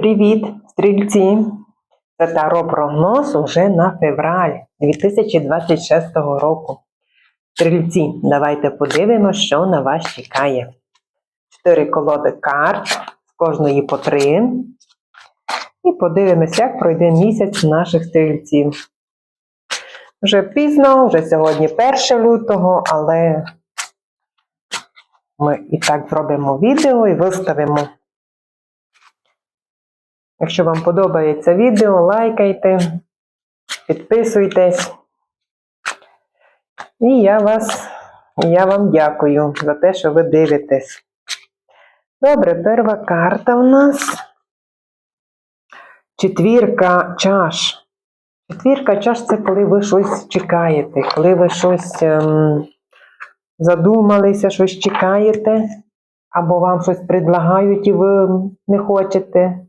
Привіт, стрільці! Це таро прогноз уже на февраль 2026 року. Стрільці, давайте подивимося, що на вас чекає. Чотири колоди карт, з кожної по три. І подивимося, як пройде місяць наших стрільців. Вже пізно, вже сьогодні 1 лютого, але ми і так зробимо відео і виставимо. Якщо вам подобається відео, лайкайте, підписуйтесь. І я вас, я вам дякую за те, що ви дивитесь. Добре, перша карта у нас. Четвірка чаш. Четвірка чаш це коли ви щось чекаєте, коли ви щось ем, задумалися, щось чекаєте, або вам щось предлагають і ви не хочете.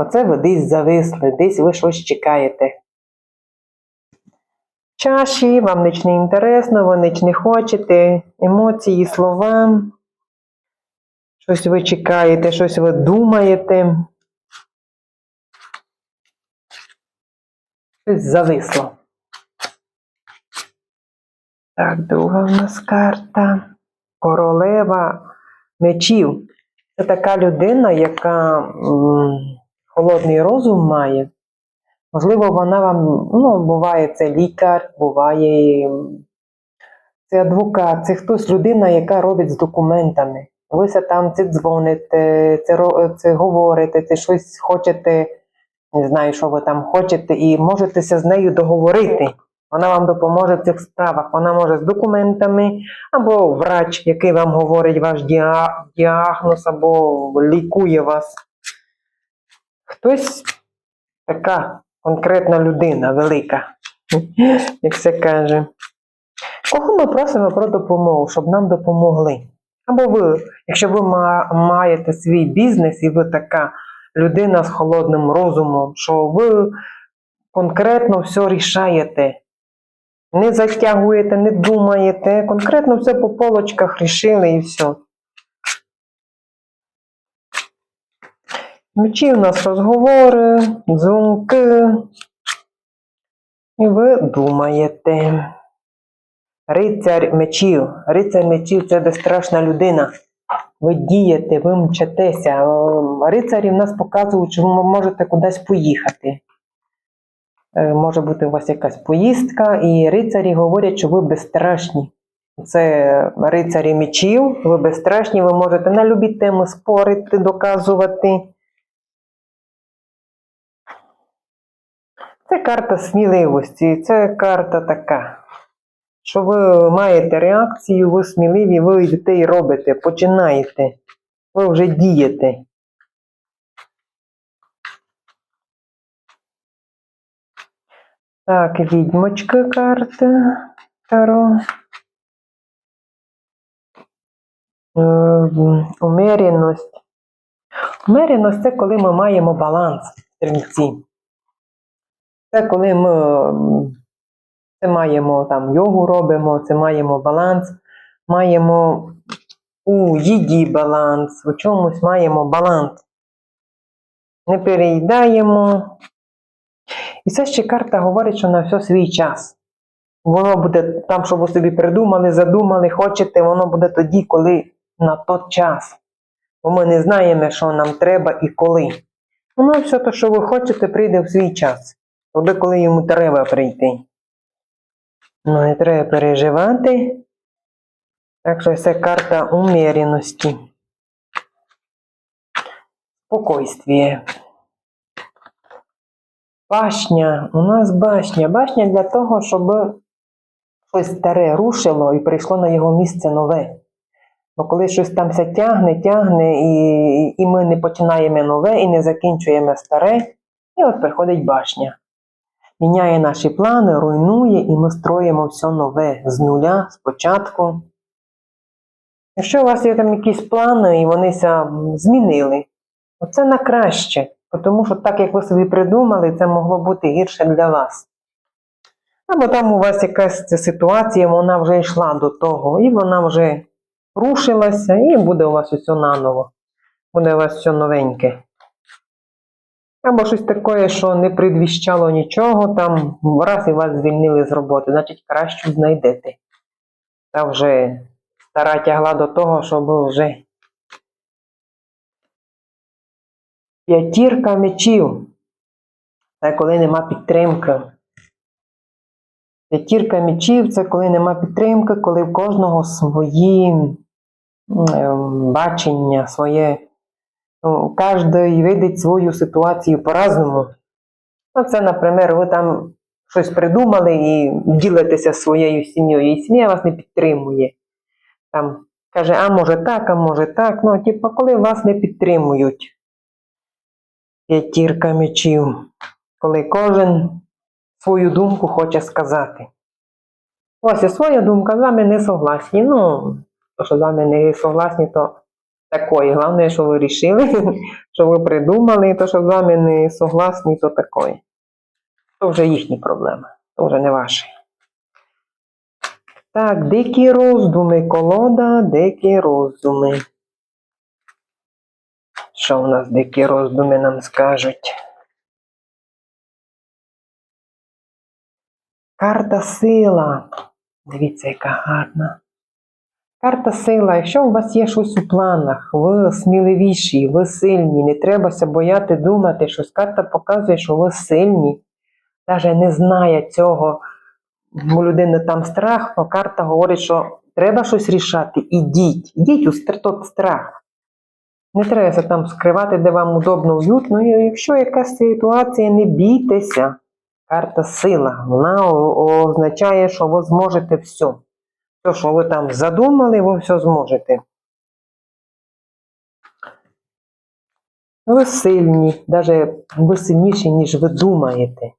Оце ви десь зависли, десь ви щось чекаєте. Чаші, вам ніч не інтересно, ви ніч не хочете, емоції, слова. Щось ви чекаєте, щось ви думаєте. Щось зависло. Так, друга в нас карта. Королева мечів. Це така людина, яка холодний розум має. Можливо, вона вам, ну, буває, це лікар, буває це адвокат, це хтось людина, яка робить з документами. Ви там це дзвоните, це, це говорите, це щось хочете, не знаю, що ви там хочете, і можетеся з нею договорити. Вона вам допоможе в цих справах. Вона може з документами, або врач, який вам говорить ваш діагноз, або лікує вас. Хтось така конкретна людина, велика, як це каже. Кого ми просимо про допомогу, щоб нам допомогли? Або ви, якщо ви маєте свій бізнес і ви така людина з холодним розумом, що ви конкретно все рішаєте, не затягуєте, не думаєте, конкретно все по полочках рішили і все. Мечі у нас розговори, дзвонки. І ви думаєте. Рицар мечів. Рицар мечів це безстрашна людина. Ви дієте, ви мчатеся. Рицарі в нас показують, що ви можете кудись поїхати. Е, Може бути у вас якась поїздка, і рицарі говорять, що ви безстрашні. Це рицарі мечів, ви безстрашні, ви можете на любі теми спорити, доказувати. Це карта сміливості, це карта така, що ви маєте реакцію, ви сміливі, ви йдете і робите, починаєте, ви вже дієте. Так, відьмочка карта Таро. Е, Умереність. Умереність це коли ми маємо баланс в стрільці. Це коли ми це маємо там йогу робимо, це маємо баланс, маємо у їді баланс, у чомусь маємо баланс. Не переїдаємо. І це ще карта говорить, що на все свій час. Воно буде там, що ви собі придумали, задумали, хочете, воно буде тоді, коли на той час. Бо ми не знаємо, що нам треба і коли. Воно все те, що ви хочете, прийде в свій час. Туди, коли йому треба прийти. Ну, не треба переживати. Так що це карта уміреності. Спокойствие. Башня. У нас башня. Башня для того, щоб щось старе рушило і прийшло на його місце нове. Бо коли щось там все тягне, тягне, і, і ми не починаємо нове, і не закінчуємо старе, і от приходить башня. Міняє наші плани, руйнує, і ми строїмо все нове з нуля, спочатку. Якщо у вас є там якісь плани, і вони ся змінили, оце на краще, тому що так, як ви собі придумали, це могло бути гірше для вас. Або там у вас якась ситуація, вона вже йшла до того, і вона вже рушилася, і буде у вас усе наново. Буде у вас все новеньке. Або щось таке, що не предвіщало нічого, там раз і вас звільнили з роботи, значить краще знайдете. Та вже стара тягла до того, щоб вже п'ятірка мечів. Це коли нема підтримки. П'ятірка мечів це коли нема підтримки, коли в кожного свої ем, бачення, своє. Ну, Кожен видить свою ситуацію по-разному. Ну, це, наприклад, ви там щось придумали і ділитеся своєю сім'єю, і сім'я вас не підтримує. Там каже, а може так, а може так. Ну, типу, коли вас не підтримують. П'ятірка мечів. Коли кожен свою думку хоче сказати. Ось і своя думка, з вами не согласні. Ну, то, що з вами не согласні, то такої. Головне, що ви рішили, що ви придумали, то, що з вами не согласні, то такої. То вже їхні проблеми, то вже не ваші. Так, дикі роздуми, колода, дикі роздуми. Що у нас дикі роздуми нам скажуть? Карта сила. Дивіться, яка гарна. Карта сила. Якщо у вас є щось у планах, ви сміливіші, ви сильні, не требася бояти думати, щось карта показує, що ви сильні. Навіть не знає цього, у людини там страх, але карта говорить, що треба щось рішати. Ідіть, ідіть у тот страх. Не треба там скривати, де вам удобно, уютно. І Якщо якась ситуація, не бійтеся. Карта сила. Вона означає, що ви зможете все. Все, що ви там задумали, ви все зможете. Ви сильні, навіть ви сильніші, ніж ви думаєте.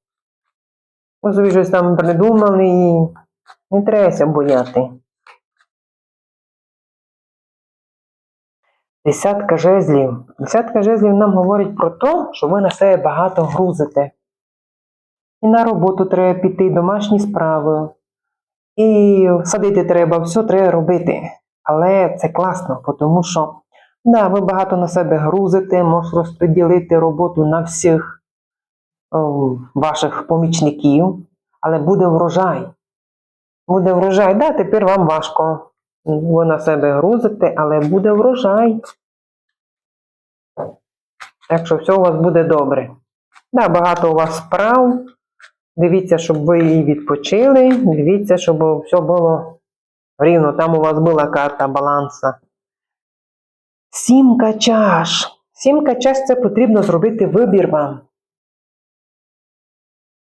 Ви собі щось там придумали і не треба бояти. Десятка жезлів. Десятка жезлів нам говорить про те, що ви на себе багато грузите. І на роботу треба піти, домашні справи. І садити треба, все треба робити. Але це класно, тому що да, ви багато на себе грузите, можете розподілити роботу на всіх о, ваших помічників, але буде врожай. Буде врожай. Да, тепер вам важко. Ви на себе грузите, але буде врожай. Так що все у вас буде добре. Да, багато у вас справ. Дивіться, щоб ви і відпочили. Дивіться, щоб все було рівно. Там у вас була карта баланса. Сімка чаш. Сімка чаш це потрібно зробити вибір вам.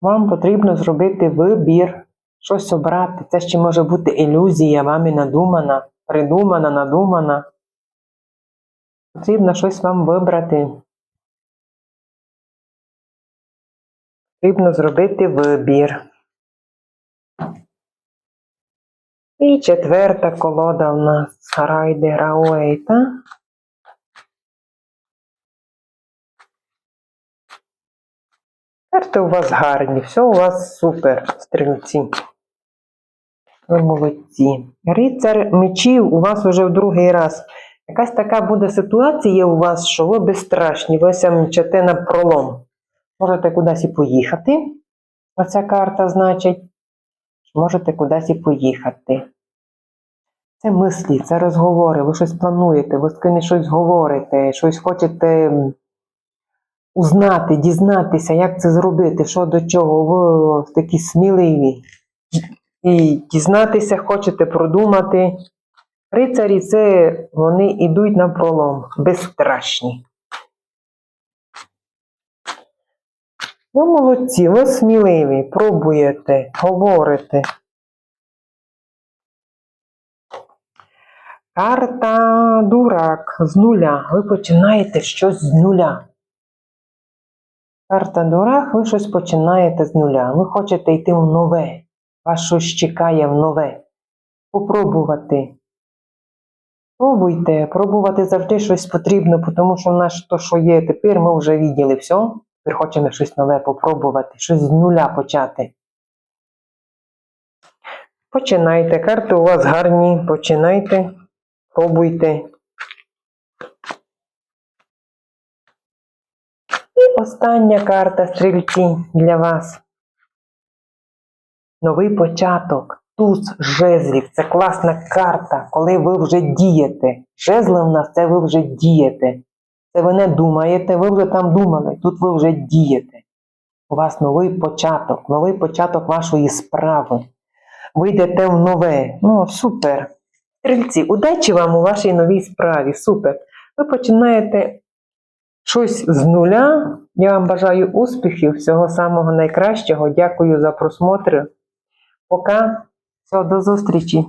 Вам потрібно зробити вибір, щось обрати. Це ще може бути ілюзія, вами надумана, придумана, надумана. Потрібно щось вам вибрати. Потрібно зробити вибір. І четверта колода у нас Райдера Уейта. Карти у вас гарні, все у вас супер, стрільці. Ви молодці. Рицар мечів у вас уже в другий раз. Якась така буде ситуація у вас, що ви безстрашні, ви мчите на пролом. Можете кудись і поїхати. Оця карта значить, можете кудись і поїхати. Це мислі, це розговори, ви щось плануєте, ви з кимось щось говорите, щось хочете узнати, дізнатися, як це зробити, що до чого. Ви такі сміливі. І дізнатися хочете, продумати. Рицарі це вони йдуть на пролом, безстрашні. Ви молодці, ви сміливі, пробуєте, говорите. Карта дурак з нуля. Ви починаєте щось з нуля. Карта дурак, ви щось починаєте з нуля. Ви хочете йти в нове. Вас щось чекає в нове. Попробувати. Пробуйте, пробувати завжди щось потрібно, тому що в нас то, що є тепер, ми вже виділи все. Тепер хочемо щось нове попробувати, щось з нуля почати. Починайте. Карти у вас гарні. Починайте. Пробуйте. І остання карта стрільці для вас. Новий початок. Туз жезлів. Це класна карта, коли ви вже дієте. Жезли в нас це ви вже дієте. Це ви не думаєте, ви вже там думали. Тут ви вже дієте. У вас новий початок, новий початок вашої справи. Ви йдете в нове. Ну, супер. Стрільці, удачі вам у вашій новій справі. Супер. Ви починаєте щось з нуля. Я вам бажаю успіхів, всього самого найкращого. Дякую за просмотр. Пока. Все, до зустрічі.